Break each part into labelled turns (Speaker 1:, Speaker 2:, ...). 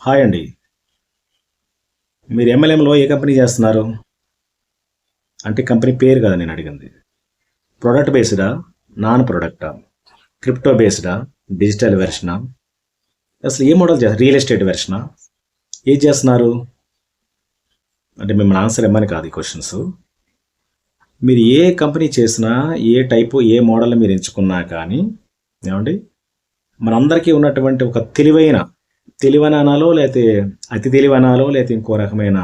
Speaker 1: Hi అండి. మీరు ఎంఎల్ఎంలో ఏ company చేస్తున్నారు? అంటే కంపెనీ పేరు కదా నేను అడిగింది. ప్రోడక్ట్ బేస్డా నాన్ ప్రోడక్టా క్రిప్టో బేస్డా డిజిటల్ వెర్షనా అసలు ఏ మోడల్ చేస్తారు? రియల్ ఎస్టేట్ వెర్షనా ఏం చేస్తున్నారు? అంటే మిమ్మల్ని ఆన్సర్ ఇమ్మని కాదు ఈ క్వశ్చన్స్ మీరు ఏ కంపెనీ చేసినా ఏ టైపు ఏ మోడల్ మీరు ఎంచుకున్నా కానీ ఏమండి? మనందరికీ ఉన్నటువంటి ఒక తెలివైన తెలివని అనాలో లేకపోతే అతి తెలివనాలో లేకపోతే ఇంకో రకమైన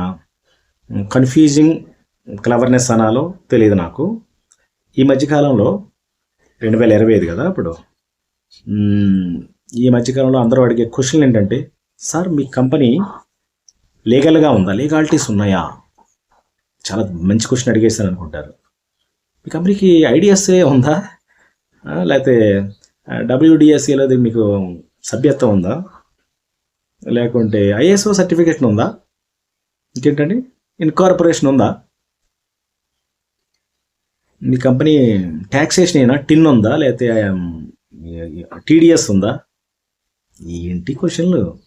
Speaker 1: కన్ఫ్యూజింగ్ క్లవర్నెస్ అనాలో తెలియదు నాకు. ఈ మధ్యకాలంలో రెండు వేల ఇరవై ఐదు కదా ఇప్పుడు ఈ మధ్యకాలంలో అందరూ అడిగే క్వశ్చన్ ఏంటంటే సార్ మీ కంపెనీ లీగల్గా ఉందా? లీగాలిటీస్ ఉన్నాయా? చాలా మంచి క్వశ్చన్ అడిగేస్తాను అనుకుంటారు. మీ కంపెనీకి ఐడిఎస్ఏ ఉందా? లేకపోతే డబ్ల్యూడిఎస్ఏలో మీకు సభ్యత్వం ఉందా? లేకుంటే ఐఎస్ఓ సర్టిఫికేషన్ ఉందా? ఇంకేంటండి? ఇన్కార్పొరేషన్ ఉందా? మీ కంపెనీ ట్యాక్సేషన్ అయినా టిన్ ఉందా? లేకపోతే టీడీఎస్ ఉందా? ఏంటి క్వశ్చన్లు?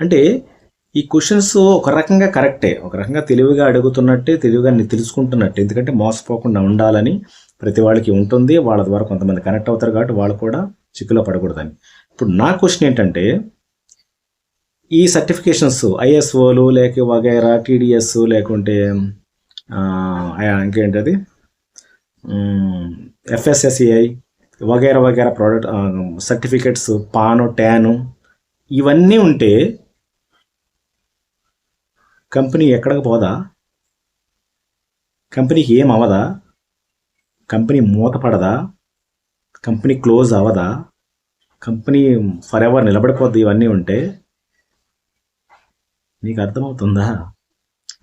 Speaker 1: అంటే ఈ క్వశ్చన్స్ ఒక రకంగా కరెక్టే. ఒక రకంగా తెలివిగా అడుగుతున్నట్టే తెలివిగా తెలుసుకుంటున్నట్టే. ఎందుకంటే మోసపోకుండా ఉండాలని ప్రతి వాళ్ళకి ఉంటుంది. వాళ్ళ ద్వారా కొంతమంది కనెక్ట్ అవుతారు కాబట్టి వాళ్ళు కూడా చిక్కులో పడకూడదని. ఇప్పుడు నా క్వశ్చన్ ఏంటంటే ఈ సర్టిఫికేషన్స్ ఐఎస్ఓలు లేక వగైరా టీడీఎస్ లేకుంటే ఇంకేంటి అది? ఇంకేంటది వగైరా వగైరా ప్రోడక్ట్ సర్టిఫికెట్స్ పాను ట్యాను ఇవన్నీ ఉంటే కంపెనీ ఎక్కడికి పోదా? కంపెనీకి ఏం అవదా కంపెనీ మూతపడదా? కంపెనీ క్లోజ్ అవదా కంపెనీ ఫర్ ఎవర్ నిలబడిపోద్ది ఇవన్నీ ఉంటే నీకు అర్థమవుతుందా?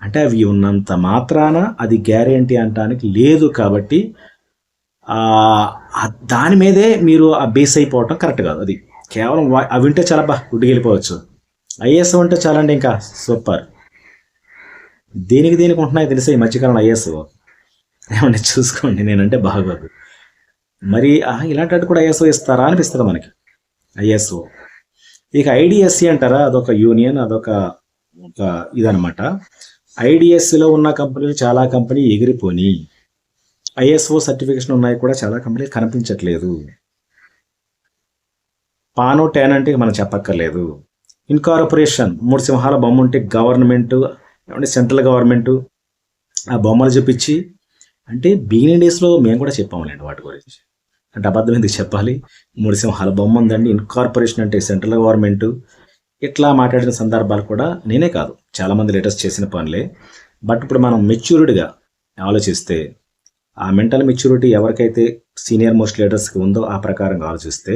Speaker 1: అంటే అవి ఉన్నంత మాత్రాన అది గ్యారంటీ అనటానికి లేదు కాబట్టి దాని మీదే మీరు ఆ బేస్ అయిపోవటం కరెక్ట్ కాదు. అది కేవలం అవి ఉంటే చాలా బా గుడ్డికి వెళ్ళిపోవచ్చు ఐఎస్ ఉంటే చాలండి ఇంకా సూపర్. దేనికి దేనికి ఉంటున్నాయి తెలిసే ఈ మధ్యకాలం ఐఎస్ ఏమంటే చూసుకోండి నేనంటే బాగోదు. మరి ఇలాంటి కూడా ఐఎస్ఓ ఇస్తారా అనిపిస్తుంది మనకి. ఐఎస్ఓ. ఇక ఐడిఎస్సి అంటారా? అదొక యూనియన్ అదొక ఒక ఇదనమాట ఐడిఎస్సిలో ఉన్న కంపెనీలు చాలా కంపెనీ ఎగిరిపోని. ఐఎస్ఓ సర్టిఫికేషన్ ఉన్నాయి కూడా చాలా కంపెనీలు కనిపించట్లేదు. పానో టెన్ అంటే మనం చెప్పక్కర్లేదు. ఇన్కార్పొరేషన్ మూడు సింహాల బొమ్మ ఉంటే గవర్నమెంట్ ఏమంటే సెంట్రల్ గవర్నమెంట్ ఆ బొమ్మలు చూపించి అంటే బిగినింగ్ డేస్లో మేము కూడా చెప్పాములేండి వాటి గురించి. అంటే అబద్ధం ఎందుకు చెప్పాలి? మూడు సింహాల బొమ్మ ఉందండి ఇన్కార్పొరేషన్ అంటే సెంట్రల్ గవర్నమెంట్ ఇట్లా మాట్లాడిన సందర్భాలు కూడా నేనే కాదు. చాలామంది లేటెస్ట్ చేసిన పనులే. బట్ ఇప్పుడు మనం మెచ్యూర్డ్గా ఆలోచిస్తే ఆ మెంటల్ మెచ్యూరిటీ ఎవరికైతే సీనియర్ మోస్ట్ లీడర్స్కి ఉందో ఆ ప్రకారంగా ఆలోచిస్తే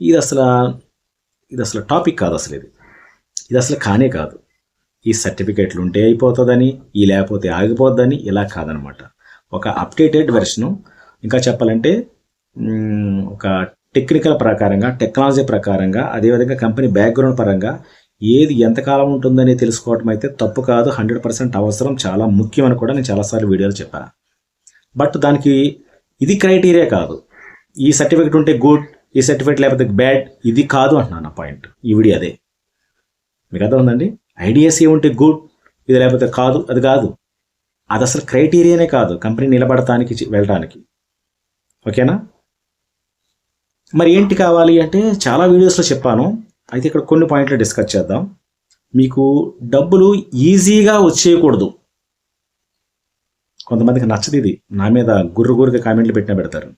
Speaker 1: ఇది అసలు ఇది అసలు టాపిక్ కాదు అసలు ఇది. ఇది అసలు కానే కాదు. ఈ సర్టిఫికేట్లు ఉంటే అయిపోతుందని ఈ లేకపోతే ఆగిపోద్దని ఇలా కాదనమాట. ఒక అప్డేటెడ్ వెర్షను ఇంకా చెప్పాలంటే ఒక టెక్నికల్ ప్రకారంగా టెక్నాలజీ ప్రకారంగా అదేవిధంగా కంపెనీ బ్యాక్గ్రౌండ్ పరంగా ఏది ఎంతకాలం ఉంటుందని తెలుసుకోవటం అయితే తప్పు కాదు. హండ్రెడ్ పర్సెంట్ అవసరం. చాలా ముఖ్యం అని కూడా నేను చాలాసార్లు వీడియోలు చెప్పాను. బట్ దానికి ఇది క్రైటీరియా కాదు. ఈ సర్టిఫికేట్ ఉంటే గుడ్ ఈ సర్టిఫికేట్ లేకపోతే బ్యాడ్ ఇది కాదు అంటున్నాను నా పాయింట్ ఈ వీడియో అదే. మీకు అర్థం ఉందండి ఉంటే గుడ్ ఇది లేకపోతే కాదు అది కాదు. అది అసలు క్రైటీరియానే కాదు. కంపెనీ నిలబడటానికి వెళ్ళడానికి ఓకేనా? మరి ఏంటి కావాలి అంటే చాలా వీడియోస్లో చెప్పాను. అయితే ఇక్కడ కొన్ని పాయింట్లు డిస్కస్ చేద్దాం. మీకు డబ్బులు ఈజీగా వచ్చేయకూడదు. కొంతమందికి నచ్చదు ఇది. నా మీద గుర్రు గురుగా కామెంట్లు పెట్టిన పెడతారు.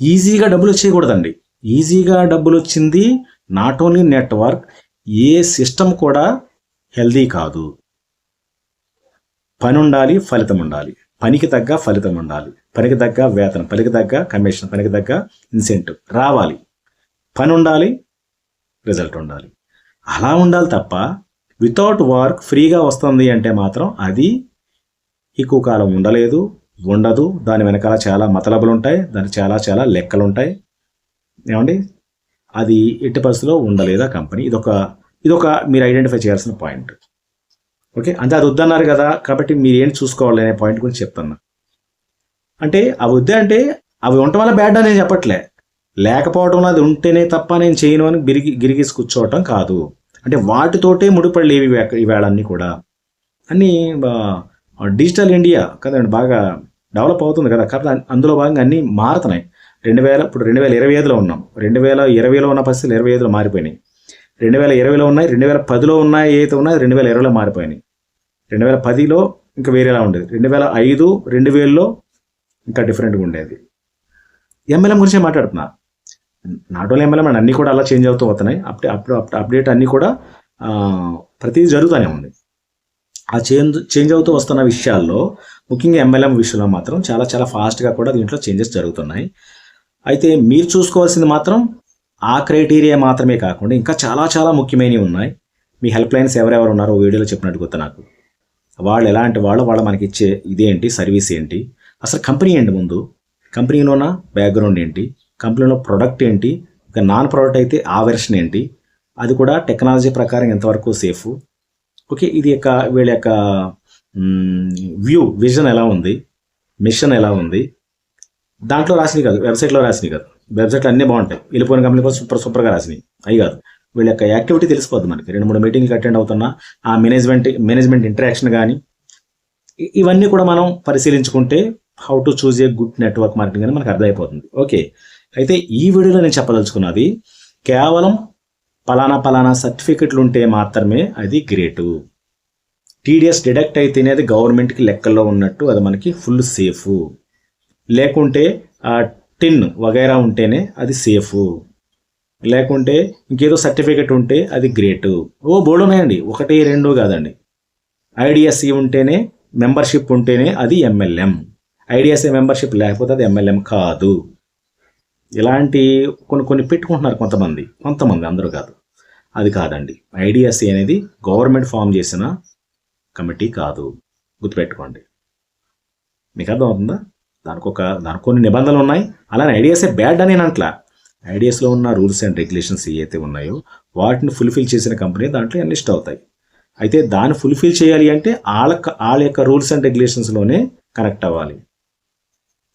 Speaker 1: ఈజీగా డబ్బులు వచ్చేయకూడదండి. ఈజీగా డబ్బులు వచ్చింది not only network a system కూడా హెల్దీ కాదు. పని ఉండాలి ఫలితం ఉండాలి. పనికి తగ్గ ఫలితం ఉండాలి. పనికి తగ్గ వేతనం పనికి తగ్గ కమిషన్ పనికి తగ్గ ఇన్సెంటివ్ రావాలి. పని ఉండాలి రిజల్ట్ ఉండాలి. అలా ఉండాలి తప్ప వితౌట్ వర్క్ ఫ్రీగా వస్తుంది అంటే మాత్రం అది ఎక్కువ కాలం ఉండలేదు ఉండదు. దాని వెనకాల చాలా మతలబులు ఉంటాయి దానికి చాలా చాలా లెక్కలు ఉంటాయి ఏమండి? అది ఎట్టి పరిస్థితిలో ఉండలేదా కంపెనీ ఇదొక ఇదొక మీరు ఐడెంటిఫై చేయాల్సిన పాయింట్ ఓకే? అంటే అది వద్దన్నారు కదా కాబట్టి మీరు ఏంటి చూసుకోవాలి అనే పాయింట్ గురించి చెప్తున్నా. అంటే అవి వద్దే అంటే అవి ఉండటం వల్ల బ్యాడ్ అని చెప్పట్లే. లేకపోవడం అది ఉంటేనే తప్ప నేను చేయను అని గిరిగి గిరిగేసి కూర్చోవటం కాదు. అంటే వాటితోటే ముడిపడలేవి ఇవి ఇవేళన్నీ కూడా. అన్నీ డిజిటల్ ఇండియా కదండి బాగా డెవలప్ అవుతుంది కదా కాబట్టి అందులో భాగంగా అన్నీ మారుతున్నాయి. రెండు వేల ఇప్పుడు రెండు వేల ఇరవై ఐదులో ఉన్నాం. రెండు వేల ఇరవైలో ఉన్న పరిస్థితులు ఇరవై ఐదులో మారిపోయినాయి. రెండు వేల ఇరవైలో ఉన్నాయి రెండు వేల పదిలో ఉన్నాయి ఏదైతే ఉన్నాయో రెండు వేల ఇరవైలో మారిపోయినాయి. రెండు వేల పదిలో ఇంకా వేరేలా ఉండేది. రెండు వేల ఐదు రెండు వేలలో ఇంకా డిఫరెంట్గా ఉండేది. ఎంఎల్ఎం గురించి మాట్లాడుతున్నా. నాట్ ఓన్లీ ఎంఎల్ఎం అండ్ అన్నీ కూడా అలా చేంజ్ అవుతూ వస్తున్నాయి. అప్డే అప్డే అప్డేట్ అన్నీ కూడా ప్రతిదీ జరుగుతూనే ఉంది. ఆ చేంజ్ చేంజ్ అవుతూ వస్తున్న విషయాల్లో ముఖ్యంగా ఎంఎల్ఎం విషయంలో మాత్రం చాలా చాలా ఫాస్ట్గా కూడా దీంట్లో చేంజెస్ జరుగుతున్నాయి. అయితే మీరు చూసుకోవాల్సింది మాత్రం ఆ క్రైటీరియా మాత్రమే కాకుండా ఇంకా చాలా చాలా ముఖ్యమైనవి ఉన్నాయి. మీ హెల్ప్ లైన్స్ ఎవరెవరు ఉన్నారో వీడియోలో చెప్పినట్టు గుర్తు నాకు. వాళ్ళు ఎలాంటి వాళ్ళు వాళ్ళు మనకి ఇచ్చే ఇదేంటి సర్వీస్ ఏంటి? అసలు కంపెనీ ఏంటి ముందు? కంపెనీలోన? బ్యాక్గ్రౌండ్ ఏంటి? కంపెనీలో ప్రోడక్ట్ ఏంటి? ఇక నాన్ ప్రోడక్ట్ అయితే ఆ వెర్షన్ ఏంటి? అది కూడా టెక్నాలజీ ప్రకారం ఎంతవరకు సేఫ్? ఓకే ఇది యొక్క వీళ్ళ యొక్క వ్యూ విజన్ ఎలా ఉంది? మిషన్ ఎలా ఉంది? దాంట్లో రాసినవి కాదు వెబ్సైట్లో రాసినవి కాదు. వెబ్సైట్లో అన్నీ బాగుంటాయి. వెళ్ళిపోయిన కంపెనీ కూడా సూపర్ సూపర్గా రాసినవి. అవి కాదు. వీళ్ళ యొక్క యాక్టివిటీ తెలిసిపోద్ది మనకి. రెండు మూడు మీటింగ్కి అటెండ్ అవుతున్నా ఆ మేనేజ్మెంట్ మేనేజ్మెంట్ ఇంటరాక్షన్ కానీ ఇవన్నీ కూడా మనం పరిశీలించుకుంటే how to choose a good network marketing అని మనకు అర్థమైపోతుంది. ఓకే అయితే ఈ వీడియోలో నేను చెప్పదలుచుకున్నది కేవలం పలానా పలానా సర్టిఫికెట్లు ఉంటే మాత్రమే అది గ్రేటు టీడీఎస్ డిడక్ట్ అయితేనే అది గవర్నమెంట్కి లెక్కల్లో ఉన్నట్టు అది మనకి ఫుల్ సేఫ్ లేకుంటే ఆ టిన్ వగైరా ఉంటేనే అది సేఫ్ లేకుంటే ఇంకేదో సర్టిఫికెట్ ఉంటే అది గ్రేటు ఓ బోర్డు ఉన్నాయండి. ఒకటి రెండు కాదండి. ఐడిఎస్సి ఉంటేనే మెంబర్షిప్ ఉంటేనే అది ఎంఎల్ఎం ఐడిఎస్ఏ మెంబర్షిప్ లేకపోతే అది ఎంఎల్ఎం కాదు. ఇలాంటి కొన్ని కొన్ని పెట్టుకుంటున్నారు కొంతమంది. కొంతమంది అందరూ కాదు. అది కాదండి. ఐడిఎస్ఏ అనేది గవర్నమెంట్ ఫామ్ చేసిన కమిటీ కాదు. గుర్తుపెట్టుకోండి. మీకు అర్థమవుతుందా? దానికి ఒక దానికి కొన్ని నిబంధనలు ఉన్నాయి. అలానే ఐడిఎస్ఏ బ్యాడ్ అని నేను అంట్లా. ఐడిఎస్లో ఉన్న రూల్స్ అండ్ రెగ్యులేషన్స్ ఏవైతే ఉన్నాయో వాటిని ఫుల్ఫిల్ చేసిన కంపెనీ దాంట్లో ఎన్లిస్ట్ అవుతాయి. అయితే దాన్ని ఫుల్ఫిల్ చేయాలి అంటే వాళ్ళ వాళ్ళ యొక్క రూల్స్ అండ్ రెగ్యులేషన్స్లోనే కనెక్ట్ అవ్వాలి.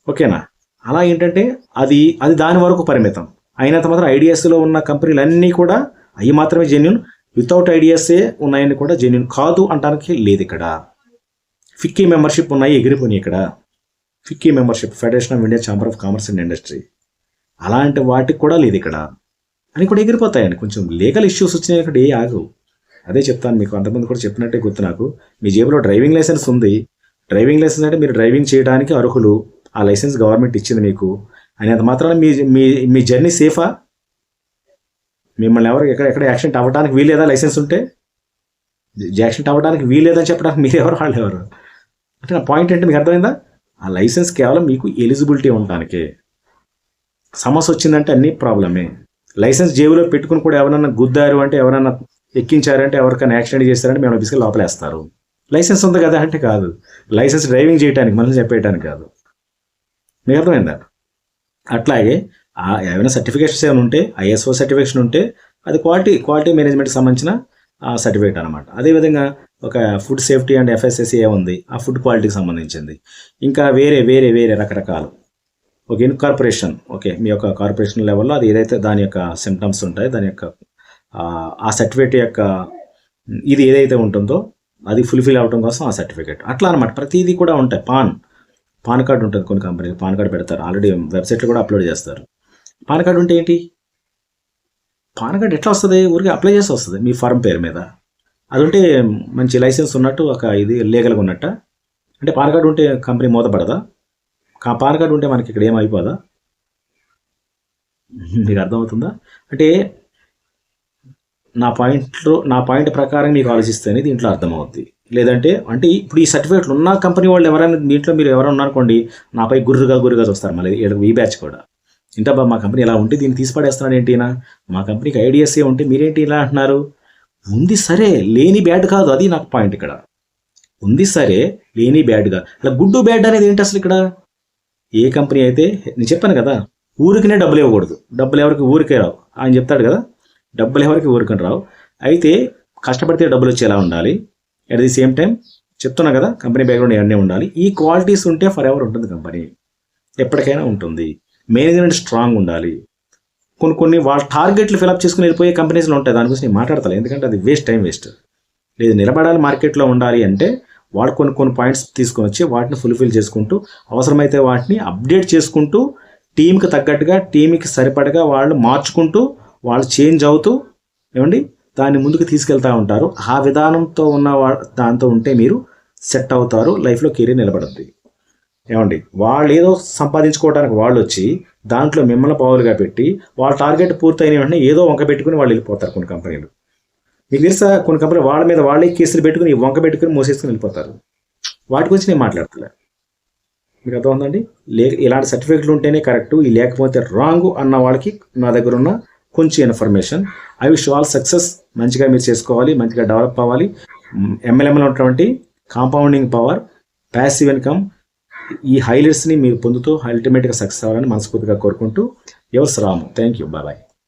Speaker 1: ఓకేనా? అలా ఏంటంటే అది అది దాని వరకు పరిమితం. అయినంత మాత్రం ఐడిఎస్లో ఉన్న కంపెనీలు అన్నీ కూడా అవి మాత్రమే జెన్యున్ వితౌట్ ఐడియాసే ఉన్నాయని కూడా జెన్యున్ కాదు అంటానికి లేదు ఇక్కడ. ఫిక్కీ మెంబర్షిప్ ఉన్నాయి ఎగిరిపోయినాయి ఇక్కడ. FICCI membership federation of India chamber of commerce and industry అలాంటి వాటికి కూడా లేదు ఇక్కడ. అని కూడా ఎగిరిపోతాయండి. కొంచెం లీగల్ ఇష్యూస్ వచ్చినాయి ఇక్కడ ఏ ఆగు. అదే చెప్తాను మీకు. అంతమంది కూడా చెప్పినట్టే గుర్తు నాకు. మీ జేబులో డ్రైవింగ్ లైసెన్స్ ఉంది. డ్రైవింగ్ లైసెన్స్ అంటే మీరు డ్రైవింగ్ చేయడానికి అర్హులు. ఆ లైసెన్స్ గవర్నమెంట్ ఇచ్చింది మీకు? అనేంత మాత్రాన మీ మీ మీ జర్నీ సేఫా? మిమ్మల్ని ఎవరు ఎక్కడ ఎక్కడ యాక్సిడెంట్ అవ్వడానికి వీలేదా లైసెన్స్ ఉంటే? యాక్సిడెంట్ అవ్వడానికి వీలేదని చెప్పడానికి మీరు ఎవరు వాళ్ళు ఎవరు? అంటే నా పాయింట్ ఏంటి మీకు అర్థమైందా? ఆ లైసెన్స్ కేవలం మీకు ఎలిజిబిలిటీ ఉండడానికి. సమస్య వచ్చిందంటే అన్ని ప్రాబ్లమే. లైసెన్స్ జేబులో పెట్టుకుని కూడా ఎవరైనా గుద్దారు అంటే ఎవరైనా ఎక్కించారంటే ఎవరికైనా యాక్సిడెంట్ చేస్తారంటే మేము తీసుకెళ్ళి లోపలేస్తారు. లైసెన్స్ ఉంది కదా అంటే కాదు. లైసెన్స్ డ్రైవింగ్ చేయడానికి మనల్ని చెప్పేయడానికి కాదు. మీకు అర్థమైందా అట్లాగే ఏమైనా సర్టిఫికేషన్స్ ఏమైనా ఉంటే ఐఎస్ఓ సర్టిఫికేషన్ ఉంటే అది క్వాలిటీ క్వాలిటీ మేనేజ్మెంట్కి సంబంధించిన సర్టిఫికేట్ అనమాట అదేవిధంగా ఒక ఫుడ్ సేఫ్టీ అండ్ ఎఫ్ఎస్ఎస్ఏ ఉంది ఆ ఫుడ్ క్వాలిటీకి సంబంధించింది. ఇంకా వేరే వేరే వేరే రకరకాలు. ఒక ఇన్కార్పొరేషన్ ఓకే మీ యొక్క కార్పొరేషన్ లెవెల్లో అది ఏదైతే దాని యొక్క సిమ్టమ్స్ ఉంటాయో దాని యొక్క ఆ, ఆ సర్టిఫికేట్ యొక్క ఇది ఏదైతే ఉంటుందో అది ఫుల్ఫిల్ అవడం కోసం ఆ సర్టిఫికేట్. అట్లా అనమాట ప్రతిదీ కూడా ఉంటాయి. పాన్ పాన్ కార్డు ఉంటుంది కొన్ని కంపెనీకి పాన్ కార్డు పెడతారు. ఆల్రెడీ వెబ్సైట్లో కూడా అప్లోడ్ చేస్తారు. పాన్ కార్డు ఉంటే ఏంటి? పాన్ కార్డు ఎట్లా వస్తుంది? ఊరికి అప్లై చేసి వస్తుంది మీ ఫారం పేరు మీద. అది ఉంటే మంచి లైసెన్స్ ఉన్నట్టు ఒక ఇది లీగల్గా ఉన్నట్ట. అంటే పాన్ కార్డు ఉంటే కంపెనీ మూతపడదా? పాన్ కార్డు ఉంటే మనకి ఇక్కడ ఏమైపోదా? మీకు అర్థమవుతుందా? అంటే నా పాయింట్లో నా పాయింట్ ప్రకారం మీకు ఆలోచిస్తేనే దీంట్లో అర్థమవుద్ది. లేదంటే అంటే ఇప్పుడు ఈ సర్టిఫికేట్లు ఉన్న కంపెనీ వాళ్ళు ఎవరైనా దీంట్లో మీరు ఎవరైనా ఉన్నారనుకోండి నాపై గుర్రుగా గుర్రుగా చూస్తారు. మళ్ళీ ఈ బ్యాచ్ కూడా. ఇంటబ్బా మా కంపెనీ ఇలా ఉంటే దీన్ని తీసిపడేస్తున్నాడు ఏంటినా మా కంపెనీకి ఐడియాసే ఉంటే మీరేంటి ఇలా అంటున్నారు? ఉంది సరే లేని బ్యాడ్ కాదు. అది నాకు పాయింట్ ఇక్కడ. ఉంది సరే లేని బ్యాడ్గా ఇలా గుడ్డు బ్యాడ్ అనేది ఏంటి అసలు ఇక్కడ? ఏ కంపెనీ అయితే నేను చెప్పాను కదా ఊరికినే డబ్బులు ఇవ్వకూడదు. డబ్బులు ఎవరికి? ఊరికే రావు. ఆయన చెప్తాడు కదా డబ్బులు ఎవరికి? ఊరికని రావు. అయితే కష్టపడితే డబ్బులు వచ్చేలా ఉండాలి. అట్ ది సేమ్ టైం చెప్తున్నా కదా కంపెనీ బ్యాక్గ్రౌండ్ ఇవన్నీ ఉండాలి. ఈ క్వాలిటీస్ ఉంటే ఫర్ ఎవర్ ఉంటుంది కంపెనీ ఎప్పటికైనా ఉంటుంది. మేనేజ్మెంట్ స్ట్రాంగ్ ఉండాలి. కొన్ని కొన్ని వాళ్ళ టార్గెట్లు ఫిలప్ చేసుకుని వెళ్ళిపోయే కంపెనీస్లో ఉంటాయి. దాని గురించి నేను మాట్లాడతాను ఎందుకంటే అది వేస్ట్ టైం వేస్ట్ లేదు నిలబడాలి మార్కెట్లో ఉండాలి అంటే వాళ్ళు కొన్ని కొన్ని పాయింట్స్ తీసుకొని వచ్చి వాటిని ఫుల్ఫిల్ చేసుకుంటూ అవసరమైతే వాటిని అప్డేట్ చేసుకుంటూ టీంకి తగ్గట్టుగా టీంకి సరిపడగా వాళ్ళు మార్చుకుంటూ వాళ్ళు చేంజ్ అవుతూ ఏమండి? దాన్ని ముందుకు తీసుకెళ్తూ ఉంటారు. ఆ విధానంతో ఉన్న దాంతో ఉంటే మీరు సెట్ అవుతారు. లైఫ్లో కెరీర్ నిలబడుద్ది. ఏమండి? వాళ్ళు ఏదో సంపాదించుకోవడానికి వాళ్ళు వచ్చి దాంట్లో మిమ్మల్ని పావులుగా పెట్టి వాళ్ళ టార్గెట్ పూర్తయిన వెంటనే ఏదో వంక పెట్టుకుని వాళ్ళు వెళ్ళిపోతారు కొన్ని కంపెనీలు. మీకు తెలుసా? కొన్ని కంపెనీలు వాళ్ళ మీద వాళ్ళే కేసులు పెట్టుకుని వంక పెట్టుకుని మోసేసుకుని వెళ్ళిపోతారు. వాటి గురించి నేను మాట్లాడతలే. మీకు అర్థమవుతుందండి? లే ఇలాంటి సర్టిఫికెట్లు ఉంటేనే కరెక్ట్ ఈ లేకపోతే రాంగ్ అన్న వాళ్ళకి నా దగ్గర ఉన్న కొంచెం information. I wish all success మంచిగా మీరు చేసుకోవాలి మంచిగా డెవలప్ అవ్వాలి. ఎమ్మెల్యేలో ఉన్నటువంటి కాంపౌండింగ్ పవర్ ప్యాసివ్ ఇన్కమ్ ఈ హైలైట్స్ని మీరు పొందుతూ అల్టిమేట్గా సక్సెస్ అవ్వాలని మనస్ఫూర్తిగా కోరుకుంటూ yours Ramu thank you bye